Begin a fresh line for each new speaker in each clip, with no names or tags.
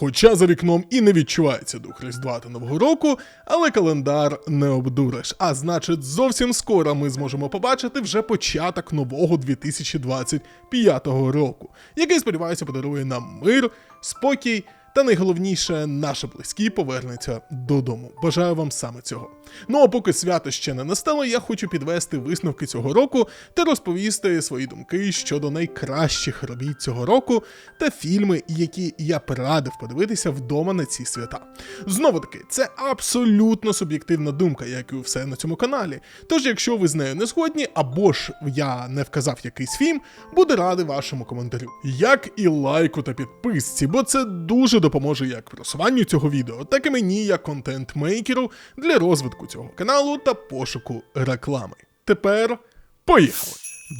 Хоча за вікном і не відчувається дух Різдва та Нового року, але календар не обдуриш. А значить, зовсім скоро ми зможемо побачити вже початок нового 2025 року, який, сподіваюся, подарує нам мир, спокій. Та найголовніше, наші близькі повернуться додому. Бажаю вам саме цього. Ну а поки свято ще не настало, я хочу підвести висновки цього року та розповісти свої думки щодо найкращих робіт цього року та фільми, які я б радив подивитися вдома на ці свята. Знову таки, це абсолютно суб'єктивна думка, як і все на цьому каналі. Тож, якщо ви з нею не згодні, або ж я не вказав якийсь фільм, буду радий вашому коментарю. Як і лайку та підписці, бо це дуже допоможе як просуванню цього відео, так і мені, як контент-мейкеру для розвитку цього каналу та пошуку реклами. Тепер поїхали!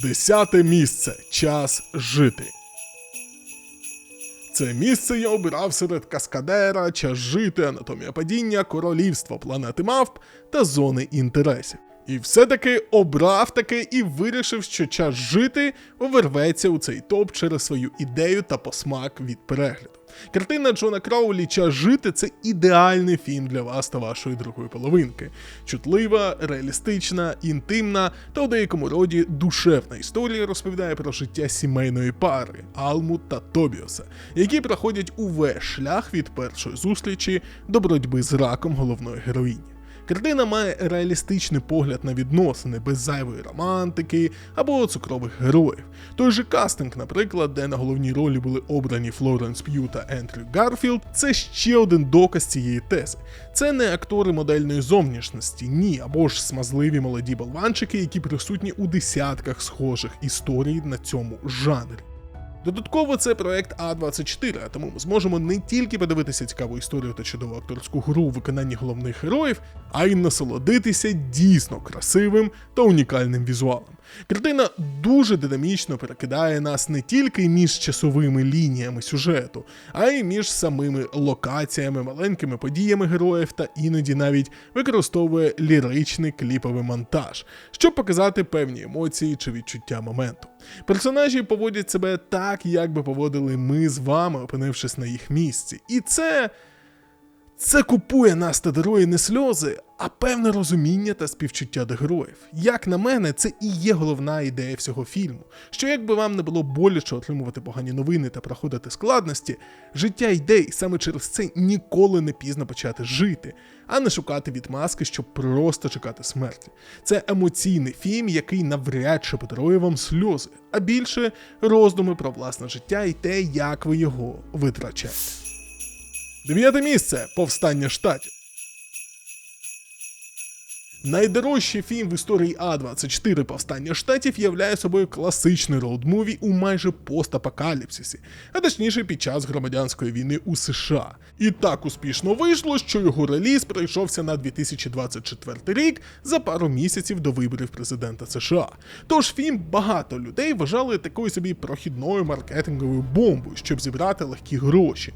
Десяте місце. Час жити. Це місце я обирав серед каскадера, час жити, анатомія падіння, королівство планети мавп та зони інтересів. І все-таки обрав таке і вирішив, що час жити оверветься у цей топ через свою ідею та посмак від перегляду. Картина Джона Кроулі Час жити це ідеальний фільм для вас та вашої другої половинки. Чутлива, реалістична, інтимна та у деякому роді душевна історія розповідає про життя сімейної пари Алму та Тобіоса, які проходять увесь шлях від першої зустрічі до боротьби з раком головної героїні. Картина має реалістичний погляд на відносини без зайвої романтики або цукрових героїв. Той же кастинг, наприклад, де на головній ролі були обрані Флоренс П'ю та Ендрю Гарфілд, це ще один доказ цієї тези. Це не актори модельної зовнішності, ні, або ж смазливі молоді болванчики, які присутні у десятках схожих історій на цьому жанрі. Додатково це проект А24, а тому ми зможемо не тільки подивитися цікаву історію та чудову акторську гру у виконанні головних героїв, а й насолодитися дійсно красивим та унікальним візуалом. Картина дуже динамічно перекидає нас не тільки між часовими лініями сюжету, а й між самими локаціями, маленькими подіями героїв та іноді навіть використовує ліричний кліповий монтаж, щоб показати певні емоції чи відчуття моменту. Персонажі поводять себе так, як би поводили ми з вами, опинившись на їх місці. І це. Це купує нас та дарує не сльози, а певне розуміння та співчуття до героїв. Як на мене, це і є головна ідея всього фільму. Що якби вам не було боляче отримувати погані новини та проходити складності, життя йде, і саме через це ніколи не пізно почати жити, а не шукати відмазки, щоб просто чекати смерті. Це емоційний фільм, який навряд чи подарує вам сльози, а більше роздуми про власне життя і те, як ви його витрачаєте. Дев'яте місце повстання штатів. Найдорожчий фільм в історії А24 Повстання штатів являє собою класичний роуд-муві у майже постапокаліпсисі, а точніше під час громадянської війни у США. І так успішно вийшло, що його реліз прийшовся на 2024 рік за пару місяців до виборів президента США. Тож фільм багато людей вважали такою собі прохідною маркетинговою бомбою, щоб зібрати легкі гроші.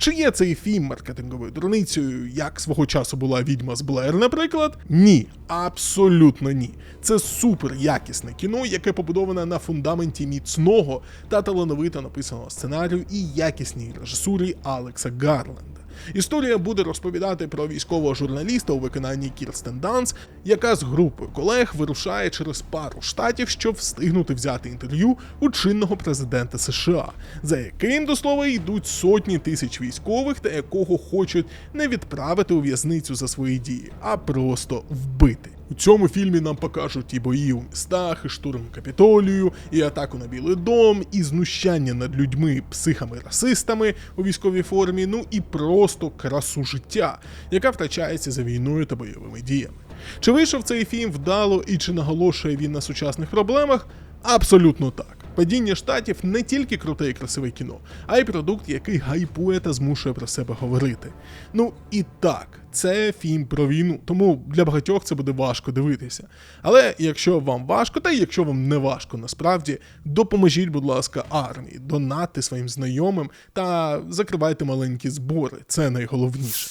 Чи є цей фільм маркетинговою дурницею, як свого часу була відьма з Блер, наприклад? Ні, абсолютно ні. Це супер якісне кіно, яке побудоване на фундаменті міцного та талановито написаного сценарію і якісній режисурі Алекса Гарленда. Історія буде розповідати про військового журналіста у виконанні Кірстен Данс, яка з групою колег вирушає через пару штатів, щоб встигнути взяти інтерв'ю у чинного президента США, за яким до слова йдуть сотні тисяч військових, та якого хочуть не відправити у в'язницю за свої дії, а просто вбити. У цьому фільмі нам покажуть і бої у містах, і штурм капітолію, і атаку на Білий Дом, і знущання над людьми, психами-расистами у військовій формі, ну і просто красу життя, яка втрачається за війною та бойовими діями. Чи вийшов цей фільм вдало і чи наголошує він на сучасних проблемах? Абсолютно так. Падіння штатів не тільки круте і красиве кіно, а й продукт, який гайпує та змушує про себе говорити. Ну і так, це фільм про війну, тому для багатьох це буде важко дивитися. Але якщо вам важко, та якщо вам не важко насправді, допоможіть, будь ласка, армії, донатьте своїм знайомим та закривайте маленькі збори. Це найголовніше.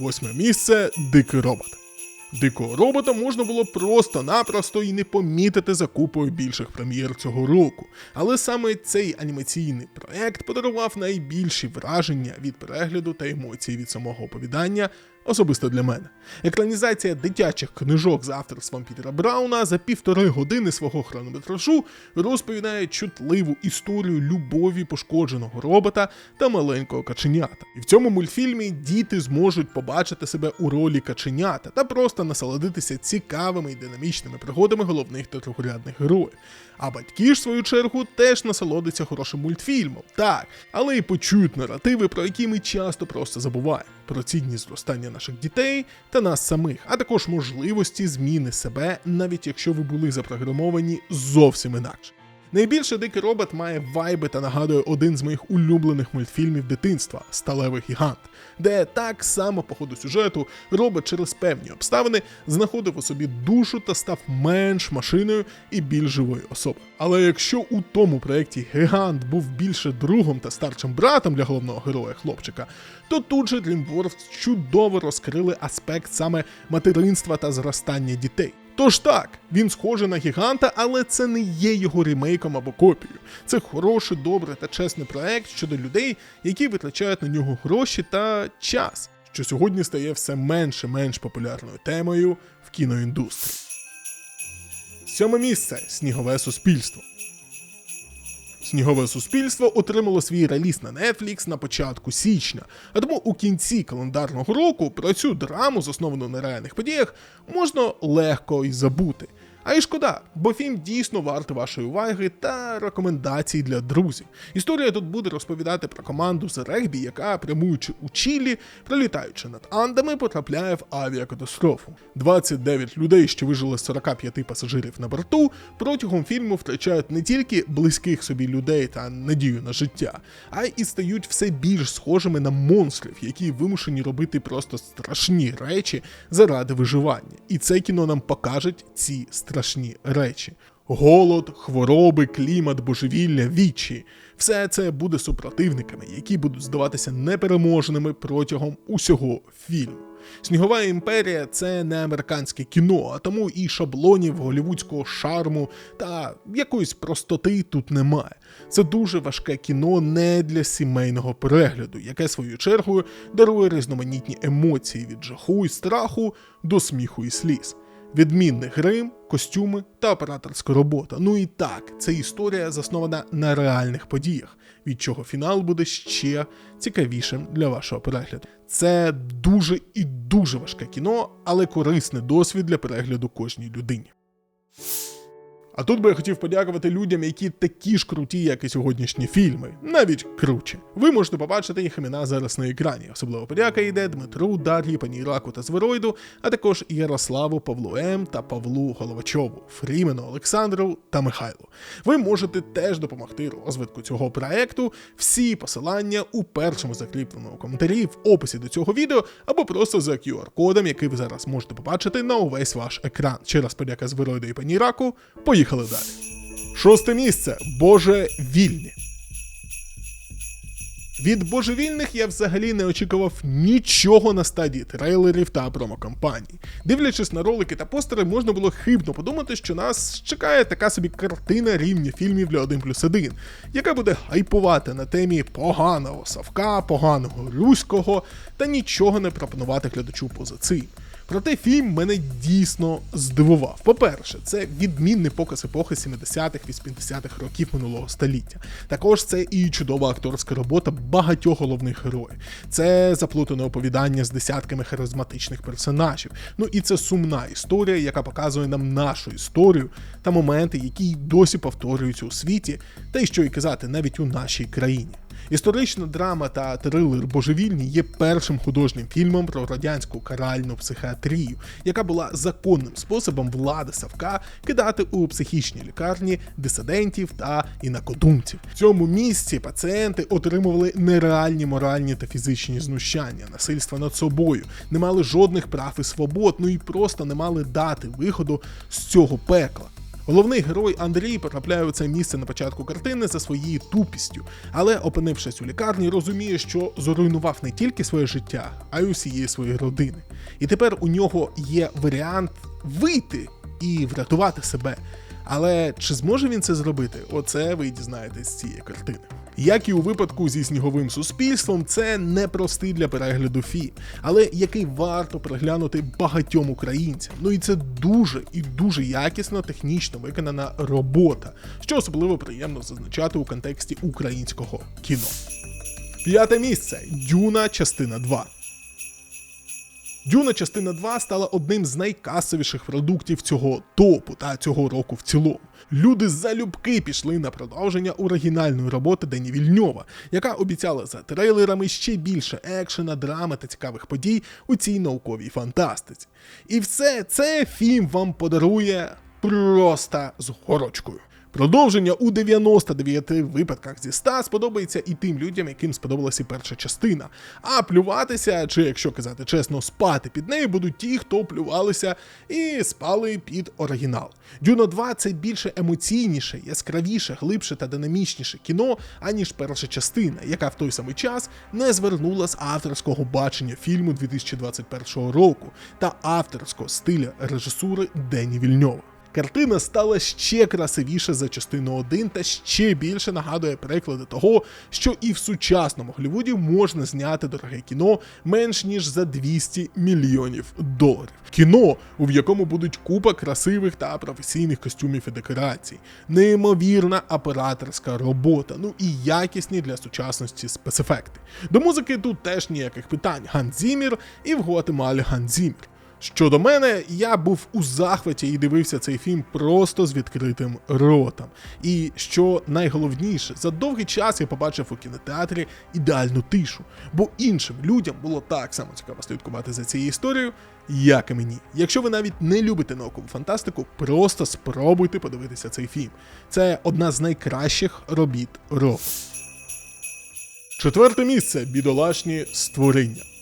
Восьме місце дикий робот. Дикого робота можна було просто-напросто і не помітити за купою більших прем'єр цього року. Але саме цей анімаційний проект подарував найбільші враження від перегляду та емоцій від самого оповідання. Особисто для мене. Екранізація дитячих книжок з авторством Пітера Брауна за півтори години свого хронометражу розповідає чутливу історію любові пошкодженого робота та маленького каченята. І в цьому мультфільмі діти зможуть побачити себе у ролі каченята та просто насолодитися цікавими і динамічними пригодами головних та другорядних героїв. А батьки ж, в свою чергу, теж насолодяться хорошим мультфільмом, так, але і почують наративи, про які ми часто просто забуваємо. Про цінність зростання наших дітей та нас самих, а також можливості зміни себе, навіть якщо ви були запрограмовані зовсім інакше. Найбільше дикий робот має вайби та нагадує один з моїх улюблених мультфільмів дитинства Сталевий гігант, де так само по ходу сюжету робот через певні обставини знаходив у собі душу та став менш машиною і більш живою особою. Але якщо у тому проєкті гігант був більше другом та старшим братом для головного героя хлопчика, то тут же DreamWorks чудово розкрили аспект саме материнства та зростання дітей. Тож так, він схожий на гіганта, але це не є його ремейком або копією. Це хороший, добрий та чесний проект щодо людей, які витрачають на нього гроші та час, що сьогодні стає все менш-менш популярною темою в кіноіндустрії. Сьоме місце снігове суспільство. Снігове суспільство отримало свій реліз на Netflix на початку січня, а тому у кінці календарного року про цю драму, засновану на реальних подіях, можна легко і забути. А й шкода, бо фільм дійсно вартий вашої уваги та рекомендацій для друзів. Історія тут буде розповідати про команду з регбі, яка, прямуючи у Чилі, пролітаючи над Андами, потрапляє в авіакатастрофу. 29 людей, що вижили з 45 пасажирів на борту, протягом фільму втрачають не тільки близьких собі людей та надію на життя, а й стають все більш схожими на монстрів, які вимушені робити просто страшні речі заради виживання. І це кіно нам покажуть ці страшні страшні речі: голод, хвороби, клімат, божевілля, вічі. Все це буде супротивниками, які будуть здаватися непереможними протягом усього фільму. Снігова імперія це не американське кіно, а тому і шаблонів голівудського шарму та якоїсь простоти тут немає. Це дуже важке кіно не для сімейного перегляду, яке свою чергою дарує різноманітні емоції від жаху і страху до сміху і сліз. Відмінний грим, костюми та операторська робота. Ну і так, це історія заснована на реальних подіях, від чого фінал буде ще цікавішим для вашого перегляду. Це дуже і дуже важке кіно, але корисний досвід для перегляду кожній людині. А тут би я хотів подякувати людям, які такі ж круті, як і сьогоднішні фільми, навіть круче. Ви можете побачити їх імена зараз на екрані. Особливо подяка йде Дмитру, Дар'ї, пані Іраку та Звероїду, а також Ярославу, Павлу М та Павлу Головачову, Фрімену, Олександру та Михайлу. Ви можете теж допомогти розвитку цього проекту. Всі посилання у першому закріпленому коментарі в описі до цього відео, або просто за QR-кодом, який ви зараз можете побачити на увесь ваш екран. Ще раз подяка Звероїду і пані Іраку. Поїхали! Поїхали далі. Шосте місце Боже вільні. Від божевільних я взагалі не очікував нічого на стадії трейлерів та промокампаній. Дивлячись на ролики та постери, можна було хибно подумати, що нас чекає така собі картина рівня фільмів для 1 плюс 1, яка буде хайпувати на темі поганого Савка, поганого руського та нічого не пропонувати глядачу поза цим. Проте фільм мене дійсно здивував. По-перше, це відмінний показ епохи 70-х, 80-х років минулого століття. Також це і чудова акторська робота багатьох головних героїв. Це заплутане оповідання з десятками харизматичних персонажів. Ну і це сумна історія, яка показує нам нашу історію та моменти, які досі повторюються у світі, та й що й казати, навіть у нашій країні. Історична драма та трилер Божевільні є першим художнім фільмом про радянську каральну психіатрію, яка була законним способом влади Савка кидати у психічні лікарні дисидентів та інакодумців. В цьому місці пацієнти отримували нереальні моральні та фізичні знущання, насильства над собою, не мали жодних прав і свобод, ну і просто не мали дати виходу з цього пекла. Головний герой Андрій потрапляє у це місце на початку картини за своєю тупістю, але, опинившись у лікарні, розуміє, що зруйнував не тільки своє життя, а й усієї своєї родини. І тепер у нього є варіант вийти і врятувати себе. Але чи зможе він це зробити? Оце ви дізнаєтесь з цієї картини. Як і у випадку зі сніговим суспільством, це непростий для перегляду фільм, але який варто переглянути багатьом українцям. Ну і це дуже і дуже якісно технічно виконана робота, що особливо приємно зазначати у контексті українського кіно. П'яте місце Дюна, частина 2. Дюна частина 2 стала одним з найкасовіших продуктів цього топу та цього року в цілому. Люди залюбки пішли на продовження оригінальної роботи Дені Вільньова, яка обіцяла за трейлерами ще більше екшена, драми та цікавих подій у цій науковій фантастиці. І все це фільм вам подарує просто з горочкою. Продовження у 99 випадках зі 100 сподобається і тим людям, яким сподобалася перша частина. А плюватися, чи якщо казати чесно, спати під нею будуть ті, хто плювалися і спали під оригінал. Дюна 2 це більше емоційніше, яскравіше, глибше та динамічніше кіно, аніж перша частина, яка в той самий час не звернула з авторського бачення фільму 2021 року та авторського стиля режисури Дені Вільньова. Картина стала ще красивіше за частину 1 та ще більше нагадує приклади того, що і в сучасному Голлівуді можна зняти дороге кіно менш ніж за 200 мільйонів доларів. Кіно, у якому будуть купа красивих та професійних костюмів і декорацій, неймовірна операторська робота, ну і якісні для сучасності спецефекти. До музики тут теж ніяких питань. Ганс Зімір і в Гуатемалі Ганс Зімір. Щодо мене, я був у захваті і дивився цей фільм просто з відкритим ротом. І що найголовніше, за довгий час я побачив у кінотеатрі ідеальну тишу, бо іншим людям було так само цікаво слідкувати за цією історією, як і мені. Якщо ви навіть не любите наукову фантастику, просто спробуйте подивитися цей фільм. Це одна з найкращих робіт року. Четверте місце бідолашні створіння.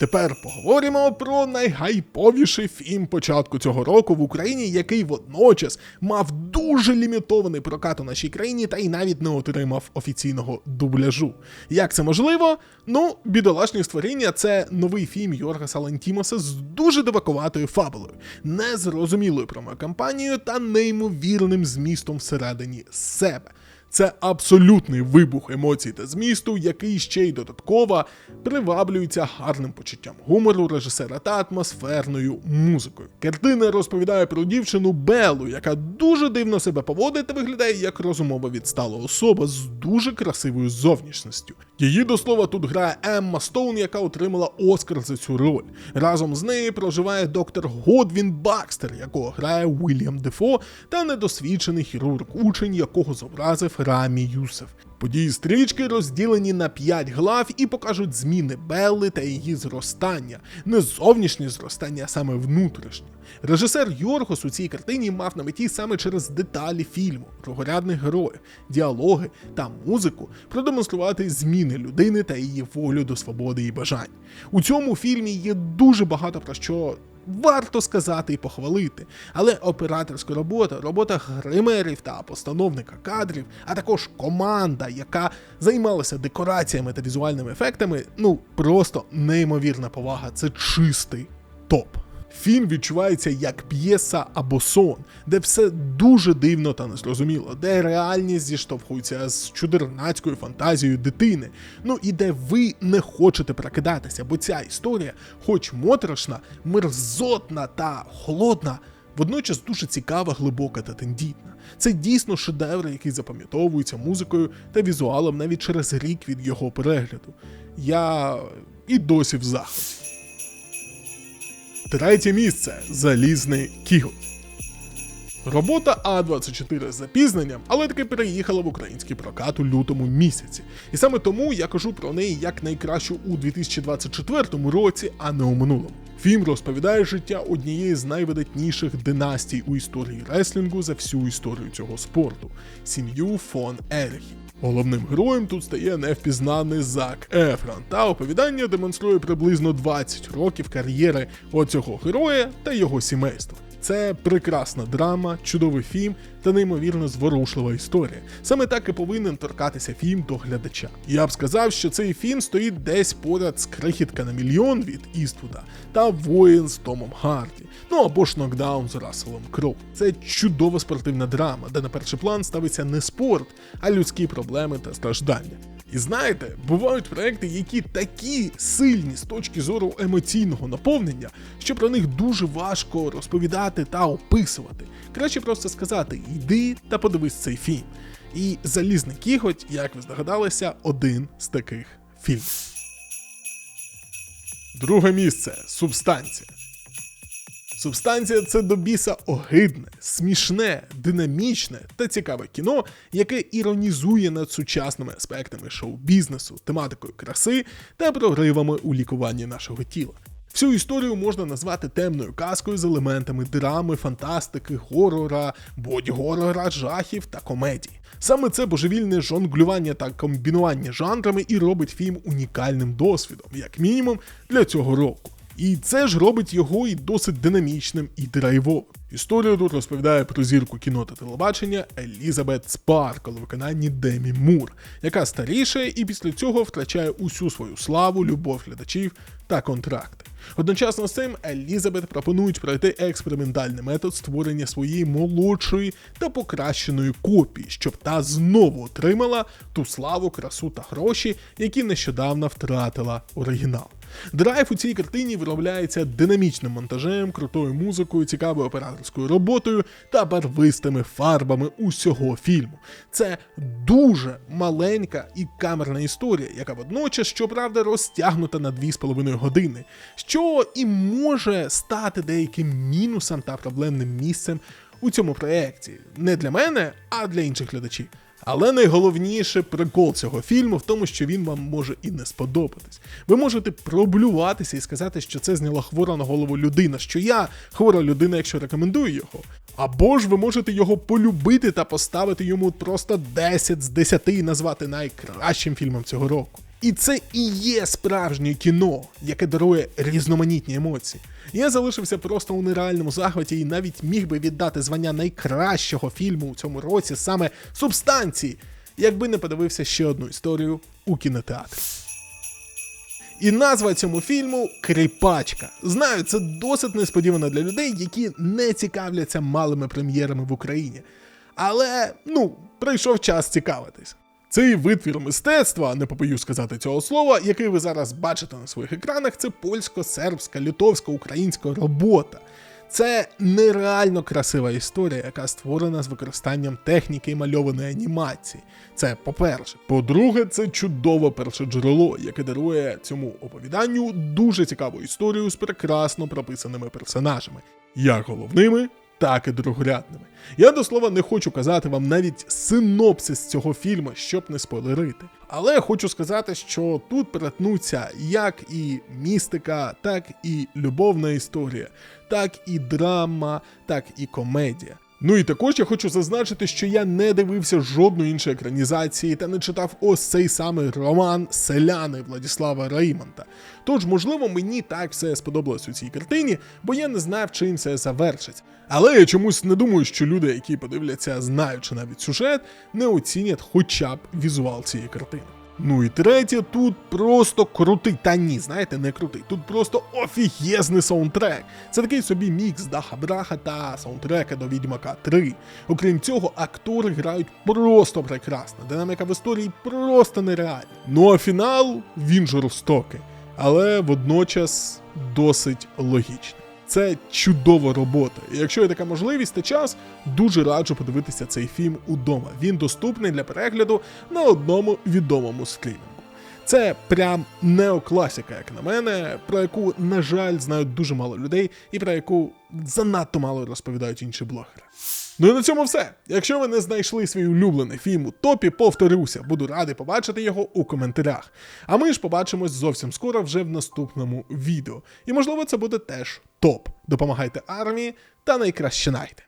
Тепер поговоримо про найгайповіший фільм початку цього року в Україні, який водночас мав дуже лімітований прокат у нашій країні та й навіть не отримав офіційного дубляжу. Як це можливо? Ну, бідолашні створіння це новий фільм Йоргаса Лантімоса з дуже дивакуватою фабулою, незрозумілою промокампанією та неймовірним змістом всередині себе. Це абсолютний вибух емоцій та змісту, який ще й додатково приваблюється гарним почуттям гумору режисера та атмосферною музикою. Картина розповідає про дівчину Белу, яка дуже дивно себе поводить та виглядає як розумова відстала особа з дуже красивою зовнішністю. Її до слова тут грає Емма Стоун, яка отримала Оскар за цю роль. Разом з нею проживає доктор Годвін Бакстер, якого грає Уільям Дефо, та недосвідчений хірург учень, якого зобразив Рамі Юсеф. Події стрічки розділені на п'ять глав і покажуть зміни Белли та її зростання, не зовнішнє зростання, а саме внутрішнє. Режисер Йоргос у цій картині мав на меті саме через деталі фільму, другорядних героїв, діалоги та музику продемонструвати зміни людини та її волю до свободи і бажань. У цьому фільмі є дуже багато про що варто сказати і похвалити. Але операторська робота, робота гримерів та постановника кадрів, а також команда, яка займалася декораціями та візуальними ефектами, ну просто неймовірна повага. Це чистий топ. Фільм відчувається як п'єса або сон, де все дуже дивно та незрозуміло, де реальність зіштовхується з чудернацькою фантазією дитини. Ну і де ви не хочете прокидатися, бо ця історія, хоч моторошна, мерзотна та холодна, водночас дуже цікава, глибока та тендітна. Це дійсно шедевр, який запам'ятовується музикою та візуалом навіть через рік від його перегляду. Я і досі в захваті. Третє місце залізний кігот. Робота А24 з запізненням, але таки переїхала в український прокат у лютому місяці. І саме тому я кажу про неї як найкращу у 2024 році, а не у минулому. Фільм розповідає життя однієї з найвидатніших династій у історії реслінгу за всю історію цього спорту сім'ю фон Ерхі. Головним героєм тут стає невпізнаний Зак Ефрон, та оповідання демонструє приблизно 20 років кар'єри оцього героя та його сімейства. Це прекрасна драма, чудовий фільм та неймовірно зворушлива історія. Саме так і повинен торкатися фільм до глядача. Я б сказав, що цей фільм стоїть десь поряд крихітка на мільйон від Іствуда та воїн з Томом Харді. Ну або ж нокдаун з Расселом Кроу. Це чудова спортивна драма, де на перший план ставиться не спорт, а людські проблеми та страждання. І знаєте, бувають проекти, які такі сильні з точки зору емоційного наповнення, що про них дуже важко розповідати та описувати. Краще просто сказати: йди та подивись цей фільм. І залізний кіготь, як ви здогадалися, один з таких фільмів. Друге місце субстанція. Субстанція це до біса огидне, смішне, динамічне та цікаве кіно, яке іронізує над сучасними аспектами шоу-бізнесу, тематикою краси та проривами у лікуванні нашого тіла. Всю історію можна назвати темною казкою з елементами драми, фантастики, горора, бодь-горора, жахів та комедії. Саме це божевільне жонглювання та комбінування жанрами і робить фільм унікальним досвідом, як мінімум, для цього року. І це ж робить його і досить динамічним і драйвовим. Історію тут розповідає про зірку кіно та телебачення Елізабет Спаркл у виконанні Демі Мур, яка старішає і після цього втрачає усю свою славу, любов глядачів та контракти. Одночасно з цим Елізабет пропонують пройти експериментальний метод створення своєї молодшої та покращеної копії, щоб та знову отримала ту славу, красу та гроші, які нещодавно втратила оригінал. Драйв у цій картині виробляється динамічним монтажем, крутою музикою, цікавою операторською роботою та барвистими фарбами усього фільму. Це дуже маленька і камерна історія, яка водночас, щоправда, розтягнута на 2,5 години, що і може стати деяким мінусом та проблемним місцем у цьому проєкті. Не для мене, а для інших глядачів. Але найголовніше прикол цього фільму в тому, що він вам може і не сподобатись. Ви можете проблюватися і сказати, що це зняла хвора на голову людина, що я хвора людина, якщо рекомендую його. Або ж ви можете його полюбити та поставити йому просто 10 з 10 і назвати найкращим фільмом цього року. І це і є справжнє кіно, яке дарує різноманітні емоції. Я залишився просто у нереальному захваті і навіть міг би віддати звання найкращого фільму у цьому році саме субстанції, якби не подивився ще одну історію у кінотеатрі. І назва цьому фільму Кріпачка. Знаю, це досить несподівано для людей, які не цікавляться малими прем'єрами в Україні. Але ну, прийшов час цікавитись. Цей витвір мистецтва, не побоюсь сказати цього слова, який ви зараз бачите на своїх екранах, це польсько-сербська, литовська, українська робота. Це нереально красива історія, яка створена з використанням техніки мальованої анімації. Це по-перше. По-друге, це чудове перше джерело, яке дарує цьому оповіданню дуже цікаву історію з прекрасно прописаними персонажами, як головними, так і другорядними. Я до слова не хочу казати вам навіть синопсис цього фільму, щоб не спойлерити. Але хочу сказати, що тут перетнуться як і містика, так і любовна історія, так і драма, так і комедія. Ну і також я хочу зазначити, що я не дивився жодної іншої екранізації та не читав ось цей самий роман Селяни Владіслава Реймонта. Тож, можливо, мені так все сподобалось у цій картині, бо я не знав, чим це завершиться. Але я чомусь не думаю, що люди, які подивляться, знаючи навіть сюжет, не оцінять хоча б візуал цієї картини. Ну і третє, тут просто крутий, та ні, знаєте, не крутий. Тут просто офігезний саундтрек. Це такий собі мікс Даха Браха та саундтрека до Відьмака 3. Окрім цього, актори грають просто прекрасно. Динаміка в історії просто нереальна. Ну а фінал він жорстокий, але водночас досить логічний. Це чудова робота. І якщо є така можливість та час, дуже раджу подивитися цей фільм удома. Він доступний для перегляду на одному відомому стрімінгу. Це прям неокласика, як на мене, про яку, на жаль, знають дуже мало людей, і про яку занадто мало розповідають інші блогери. Ну і на цьому все. Якщо ви не знайшли свій улюблений фільм у топі, повторюся, буду радий побачити його у коментарях. А ми ж побачимось зовсім скоро вже в наступному відео. І можливо це буде теж топ. Допомагайте армії та найкраще найте.